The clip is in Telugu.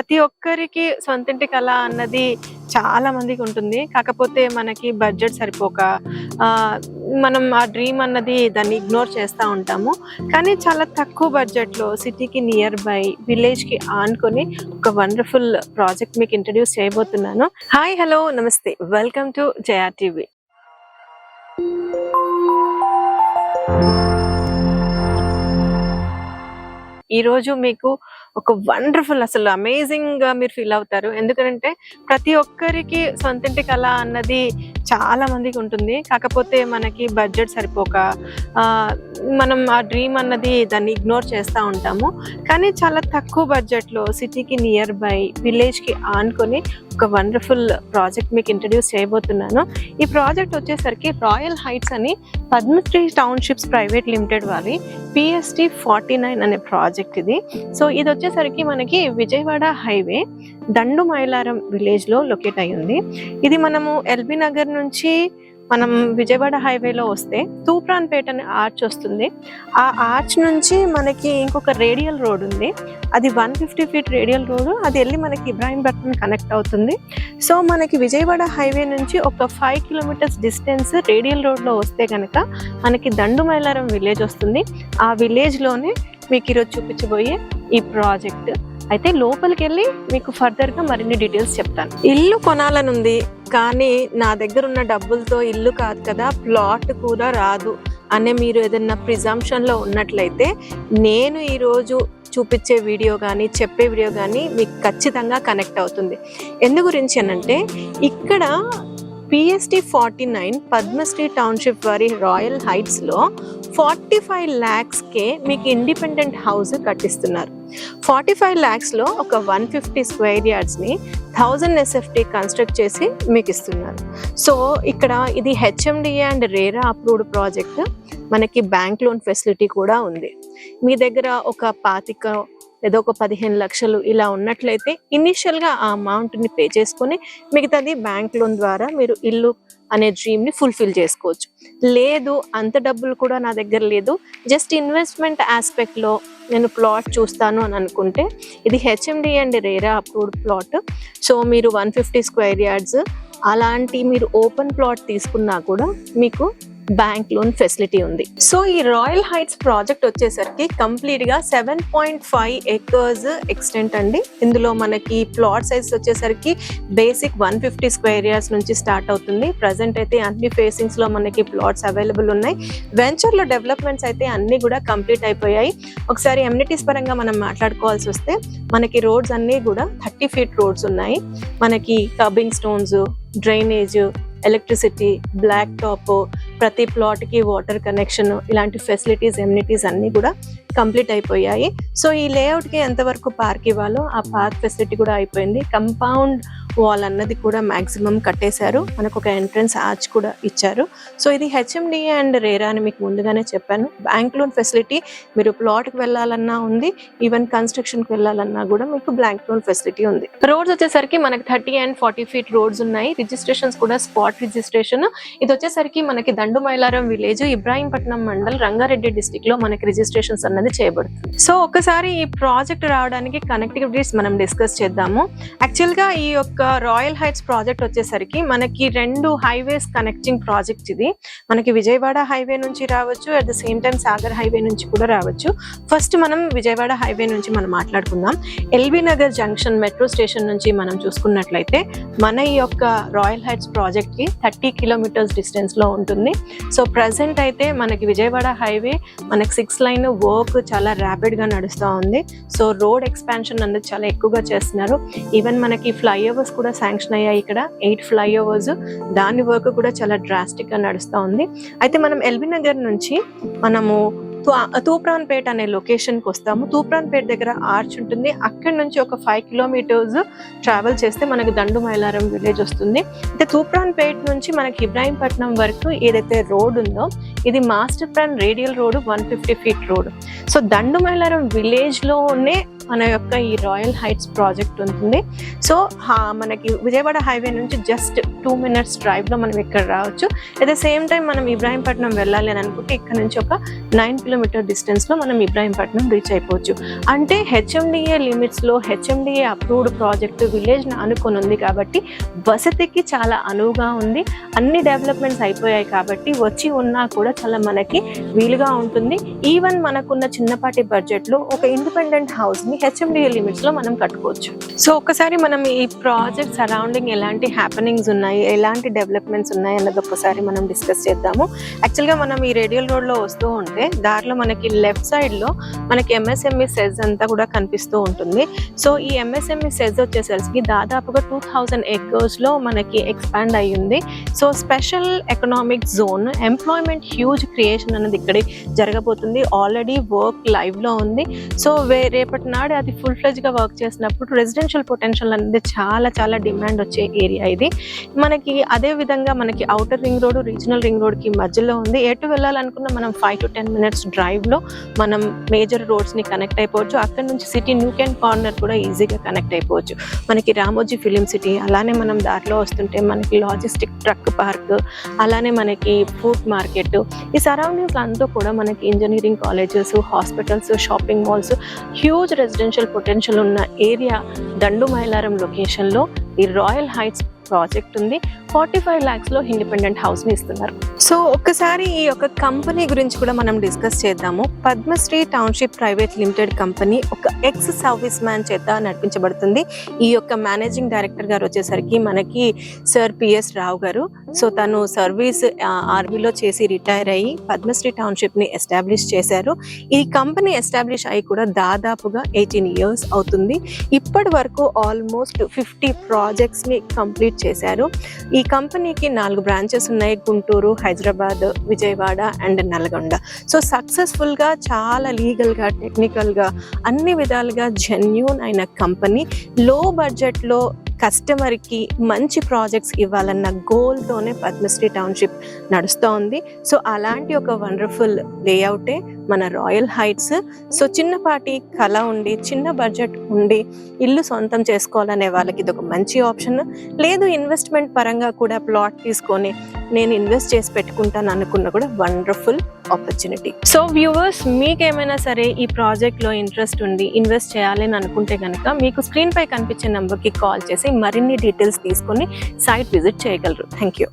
ప్రతి ఒక్కరికి సొంతింటి కళ అన్నది చాలా మందికి ఉంటుంది. కాకపోతే మనకి బడ్జెట్ సరిపోక మనం ఆ డ్రీమ్ అన్నది దాన్ని ఇగ్నోర్ చేస్తూ ఉంటాము. కానీ చాలా తక్కువ బడ్జెట్లో సిటీకి నియర్ బై విలేజ్కి ఆనుకొని ఒక వండర్ఫుల్ ప్రాజెక్ట్ మీకు ఇంట్రడ్యూస్ చేయబోతున్నాను. హాయ్ హలో నమస్తే. Welcome to Jaya TV. ఈరోజు మీకు ఒక వండర్ఫుల్ అసలు అమేజింగ్గా మీరు ఫీల్ అవుతారు. ఎందుకంటే ప్రతి ఒక్కరికి సొంతింటి కళ అన్నది చాలా మందికి ఉంటుంది. కాకపోతే మనకి బడ్జెట్ సరిపోక మనం ఆ డ్రీమ్ అన్నది దాన్ని ఇగ్నోర్ చేస్తూ ఉంటాము. కానీ చాలా తక్కువ బడ్జెట్లో సిటీకి నియర్ బై విలేజ్కి ఆనుకొని ఒక వండర్ఫుల్ ప్రాజెక్ట్ మీకు ఇంట్రడ్యూస్ చేయబోతున్నాను. ఈ ప్రాజెక్ట్ వచ్చేసరికి రాయల్ హైట్స్ అని పద్మశ్రీ టౌన్షిప్స్ ప్రైవేట్ లిమిటెడ్ వారి పిఎస్టీ ఫార్టీ నైన్ అనే ప్రాజెక్ట్ ఇది. సో ఇది వచ్చేసరికి మనకి విజయవాడ హైవే దండు మైలారం విలేజ్లో లొకేట్ అయ్యింది. ఇది మనము ఎల్బీ నగర్ నుంచి మనం విజయవాడ హైవేలో వస్తే తూప్రాన్పేట అనే ఆర్చ్ వస్తుంది. ఆ ఆర్చ్ నుంచి మనకి ఇంకొక రేడియల్ రోడ్ ఉంది. అది one fifty feet radial road అది వెళ్ళి మనకి ఇబ్రాహీంపట్నం కనెక్ట్ అవుతుంది. సో మనకి విజయవాడ హైవే నుంచి ఒక ఫైవ్ కిలోమీటర్స్ డిస్టెన్స్ రేడియల్ రోడ్లో వస్తే కనుక మనకి దండు మైలారం విలేజ్ వస్తుంది. ఆ విలేజ్లోనే మీకు ఈరోజు చూపించబోయే ఈ ప్రాజెక్ట్. అయితే లోపలికి వెళ్ళి మీకు ఫర్దర్గా మరిన్ని డీటెయిల్స్ చెప్తాను. ఇల్లు కొనాలనుంది కానీ నా దగ్గర ఉన్న డబ్బులతో ఇల్లు కాదు కదా ప్లాట్ కూడా రాదు అనే మీరు ఏదైనా ప్రిజంప్షన్లో ఉన్నట్లయితే నేను ఈరోజు చూపించే వీడియో కానీ చెప్పే వీడియో కానీ మీకు ఖచ్చితంగా కనెక్ట్ అవుతుంది. ఎందు గురించి అనంటే ఇక్కడ PST forty nine Padmashri township వారి రాయల్ హైట్స్లో ఫార్టీ ఫైవ్ ల్యాక్స్కే మీకు ఇండిపెండెంట్ హౌస్ కట్టిస్తున్నారు. ఫార్టీ ఫైవ్ ల్యాక్స్లో ఒక వన్ ఫిఫ్టీ స్క్వేర్ యార్డ్స్ని థౌజండ్ ఎస్ఎఫ్టీ కన్స్ట్రక్ట్ చేసి మీకు ఇస్తున్నారు. సో ఇక్కడ ఇది HMDA and RERA approved project. మనకి బ్యాంక్ లోన్ ఫెసిలిటీ కూడా ఉంది. మీ దగ్గర ఒక పాతిక లేదా ఒక పదిహేను లక్షలు ఇలా ఉన్నట్లయితే ఇనిషియల్గా ఆ అమౌంట్ని పే చేసుకొని మిగతాది బ్యాంక్ లోన్ ద్వారా మీరు ఇల్లు అనే డ్రీమ్ని ఫుల్ఫిల్ చేసుకోవచ్చు. లేదు అంత డబ్బులు కూడా నా దగ్గర లేదు. జస్ట్ ఇన్వెస్ట్మెంట్ ఆస్పెక్ట్లో నేను ప్లాట్ చూస్తాను అని అనుకుంటే ఇది HMD and RERA approved plot so మీరు వన్ ఫిఫ్టీ స్క్వేర్ యార్డ్స్ అలాంటి మీరు ఓపెన్ ప్లాట్ తీసుకున్నా కూడా మీకు బ్యాంక్ లోన్ ఫెసిలిటీ ఉంది. సో ఈ రాయల్ హైట్స్ ప్రాజెక్ట్ వచ్చేసరికి కంప్లీట్గా seven point five acres extent అండి. ఇందులో మనకి ప్లాట్ సైజ్ వచ్చేసరికి basic one fifty square yards నుంచి స్టార్ట్ అవుతుంది. ప్రజెంట్ అయితే అన్ని ఫేసింగ్స్లో మనకి ప్లాట్స్ అవైలబుల్ ఉన్నాయి. వెంచర్లో డెవలప్మెంట్స్ అయితే అన్ని కూడా కంప్లీట్ అయిపోయాయి. ఒకసారి ఎమ్యూనిటీస్ పరంగా మనం మాట్లాడుకోవాల్సి వస్తే మనకి రోడ్స్ అన్ని కూడా థర్టీ ఫీట్ రోడ్స్ ఉన్నాయి. మనకి kerbing stones drainage electricity black top ప్రతి ప్లాట్కి వాటర్ కనెక్షన్ ఇలాంటి ఫెసిలిటీస్ ఎమ్యూనిటీస్ అన్ని కూడా కంప్లీట్ అయిపోయాయి. సో ఈ లేఅవుట్కి ఎంతవరకు పార్క్ ఇవ్వాలో ఆ పార్క్ ఫెసిలిటీ కూడా అయిపోయింది. కంపౌండ్ వాల్ అన్నది కూడా మ్యాక్సిమం కట్టేశారు. మనకు ఒక ఎంట్రన్స్ ఆర్చ్ కూడా ఇచ్చారు. సో ఇది హెచ్ఎండిఏ అండ్ రేరా అని మీకు ముందుగానే చెప్పాను. బ్యాంక్ లోన్ ఫెసిలిటీ మీరు ప్లాట్కి వెళ్ళాలన్నా ఉంది. ఈవెన్ కన్స్ట్రక్షన్కి వెళ్ళాలన్నా కూడా మీకు బ్యాంక్ లోన్ ఫెసిలిటీ ఉంది. రోడ్స్ వచ్చేసరికి మనకి thirty and forty feet roads ఉన్నాయి. రిజిస్ట్రేషన్స్ కూడా స్పాట్ రిజిస్ట్రేషన్ ఇది వచ్చేసరికి మనకి దండు మైలారం విలేజ్ ఇబ్రాహీంపట్నం మండల్ రంగారెడ్డి డిస్టిక్లో మనకి రిజిస్ట్రేషన్స్ అన్నది చేయబడుతుంది. సో ఒకసారి ఈ ప్రాజెక్ట్ రావడానికి కనెక్టివిటీస్ మనం డిస్కస్ చేద్దాము. యాక్చువల్గా ఈ యొక్క రాయల్ హైట్స్ ప్రాజెక్ట్ వచ్చేసరికి మనకి రెండు హైవేస్ కనెక్టింగ్ ప్రాజెక్ట్ ఇది. మనకి విజయవాడ హైవే నుంచి రావచ్చు at the same time Sagar highway నుంచి కూడా రావచ్చు. ఫస్ట్ మనం విజయవాడ హైవే నుంచి మనం మాట్లాడుకుందాం. LB Nagar junction metro station నుంచి మనం చూసుకున్నట్లయితే మన ఈ యొక్క రాయల్ హైట్స్ ప్రాజెక్ట్కి థర్టీ కిలోమీటర్స్ డిస్టెన్స్లో ఉంటుంది. సో ప్రజెంట్ అయితే మనకి విజయవాడ హైవే మనకి సిక్స్ లైన్ వర్క్ చాలా ర్యాపిడ్గా నడుస్తూ ఉంది. సో రోడ్ ఎక్స్పాన్షన్ అనేది చాలా ఎక్కువగా చేస్తున్నారు. ఈవెన్ మనకి ఫ్లైఓవర్స్ కూడా శాంక్షన్ అయ్యాయి ఇక్కడ. Eight flyovers. దాని వర్క్ కూడా చాలా డ్రాస్టిక్గా నడుస్తూ ఉంది. అయితే మనం ఎల్బీ నగర్ నుంచి మనము తూ- తూప్రాన్పేట అనే లొకేషన్కి వస్తాము. తూప్రాన్పేట దగ్గర ఆర్చ్ ఉంటుంది. అక్కడి నుంచి ఒక ఫైవ్ కిలోమీటర్స్ ట్రావెల్ చేస్తే మనకు దండు మైలారం విలేజ్ వస్తుంది. అయితే తూప్రాన్పేట నుంచి మనకి ఇబ్రాహీంపట్నం వరకు ఏదైతే రోడ్ ఉందో ఇది master plan radial road one fifty feet road so Dandu Mailaram విలేజ్లోనే మన యొక్క ఈ రాయల్ హైట్స్ ప్రాజెక్ట్ ఉంటుంది. సో మనకి విజయవాడ హైవే నుంచి జస్ట్ టూ మినిట్స్ డ్రైవ్లో మనం ఇక్కడ రావచ్చు. అట్ ద సేమ్ టైం మనం ఇబ్రాహీంపట్నం వెళ్ళాలి అని అనుకుంటే ఇక్కడ నుంచి ఒక నైన్ కిలోమీటర్ డిస్టెన్స్లో మనం ఇబ్రాహీంపట్నం రీచ్ అయిపోవచ్చు. అంటే హెచ్ఎండిఏ లిమిట్స్లో హెచ్ఎండిఏ అప్రూవ్డ్ ప్రాజెక్టు విలేజ్ని అనుకొని ఉంది కాబట్టి వసతికి చాలా అనువుగా ఉంది. అన్ని డెవలప్మెంట్స్ అయిపోయాయి కాబట్టి వచ్చి ఉన్నా కూడా చాలా మనకి వీలుగా ఉంటుంది. ఈవెన్ మనకున్న చిన్నపాటి బడ్జెట్లో ఒక ఇండిపెండెంట్ హౌస్ని హెచ్ఎండిఏ లిమిట్స్లో మనం కట్టుకోవచ్చు. సో ఒకసారి మనం ఈ ప్రాజెక్ట్ సరౌండింగ్ ఎలాంటి హ్యాపెనింగ్స్ ఉన్నాయి ఎలాంటి డెవలప్మెంట్స్ ఉన్నాయి అన్నది ఒకసారి మనం డిస్కస్ చేద్దాము. యాక్చువల్గా మనం ఈ రేడియల్ రోడ్లో వస్తూ ఉంటే దారిలో మనకి లెఫ్ట్ సైడ్లో మనకి ఎంఎస్ఎంఈ సెజ్ అంతా కూడా కనిపిస్తూ ఉంటుంది. సో ఈ ఎంఎస్ఎంఈ సెజ్ వచ్చేసరికి దాదాపుగా టూ థౌజండ్లో మనకి ఎక్స్పాండ్ అయ్యింది. So special economic zone employment huge creation అనేది ఇక్కడే జరగబోతుంది. ఆల్రెడీ వర్క్ లైవ్లో ఉంది. సో వే రేపటి నాడు అది ఫుల్గా వర్క్ చేసినప్పుడు రెసిడెన్షియల్ పొటెన్షియల్ అనేది చాలా చాలా డిమాండ్ వచ్చే ఏరియా ఇది. మనకి అదే విధంగా మనకి outer ring road regional ring రోడ్కి మధ్యలో ఉంది. ఎటు వెళ్ళాలనుకున్న మనం ఫైవ్ టు టెన్ మినిట్స్ డ్రైవ్లో మనం మేజర్ రోడ్స్ని కనెక్ట్ అయిపోవచ్చు. అక్కడ నుంచి సిటీ న్యూ కెన్ కార్నర్ కూడా ఈజీగా కనెక్ట్ అయిపోవచ్చు. మనకి రామోజీ ఫిలిం సిటీ అలానే మనం దారిలో వస్తుంటే మనకి లాజిస్టిక్ ట్రక్ పార్క్ అలానే మనకి ఫుడ్ మార్కెట్ ఈ సరౌండింగ్స్ అంతా కూడా మనకి engineering colleges hospitals shopping malls huge residential potential ఉన్న ఏరియా దండు మైలారం లొకేషన్లో ఈ రాయల్ హైట్స్ ప్రాజెక్ట్ ఉంది. ఫార్టీ ఫైవ్ ల్యాక్స్లో ఇండిపెండెంట్ హౌస్ని ఇస్తున్నారు. సో ఒక్కసారి ఈ యొక్క కంపెనీ గురించి కూడా మనం డిస్కస్ చేద్దాము. Padmashri township private limited company ఒక ఎక్స్ సర్వీస్ మ్యాన్ చేత నడిపించబడుతుంది. ఈ యొక్క మేనేజింగ్ డైరెక్టర్ గారు వచ్చేసరికి మనకి సార్ పిఎస్ రావు గారు. సో తను సర్వీస్ ఆర్మీలో చేసి రిటైర్ అయ్యి పద్మశ్రీ టౌన్షిప్ని ఎస్టాబ్లిష్ చేశారు. ఈ కంపెనీ ఎస్టాబ్లిష్ అయ్యి కూడా దాదాపుగా ఎయిటీన్ ఇయర్స్ అవుతుంది. ఇప్పటి వరకు ఆల్మోస్ట్ ఫిఫ్టీ ప్రాజెక్ట్స్ని కంప్లీట్ చేశారు. ఈ ఈ కంపెనీకి నాలుగు బ్రాంచెస్ ఉన్నాయి. గుంటూరు హైదరాబాద్ విజయవాడ అండ్ నల్గొండ. సో సక్సెస్ఫుల్గా చాలా లీగల్గా టెక్నికల్గా అన్ని విధాలుగా జెన్యున్ అయిన కంపెనీ. లో బడ్జెట్లో కస్టమర్కి మంచి ప్రాజెక్ట్స్ ఇవ్వాలన్న గోల్తోనే పద్మశ్రీ టౌన్షిప్ నడుస్తూ ఉంది సో అలాంటి ఒక వండర్ఫుల్ లేఅవుటే మన రాయల్ హైట్స్. సో చిన్నపాటి కళ ఉండి చిన్న బడ్జెట్ ఉండి ఇల్లు సొంతం చేసుకోవాలనే వాళ్ళకి ఇది ఒక మంచి ఆప్షన్. లేదు ఇన్వెస్ట్మెంట్ పరంగా కూడా ప్లాట్ తీసుకొని నేను ఇన్వెస్ట్ చేసి పెట్టుకుంటాను అనుకున్న కూడా వండర్ఫుల్ ఆపర్చునిటీ సో వ్యూవర్స్ మీకేమైనా సరే ఈ ప్రాజెక్ట్లో ఇంట్రెస్ట్ ఉండి ఇన్వెస్ట్ చేయాలని అనుకుంటే కనుక మీకు స్క్రీన్ పై కనిపించే నెంబర్కి కాల్ చేసి మరిన్ని డీటెయిల్స్ తీసుకొని సైట్ విజిట్ చేయగలరు. Thank you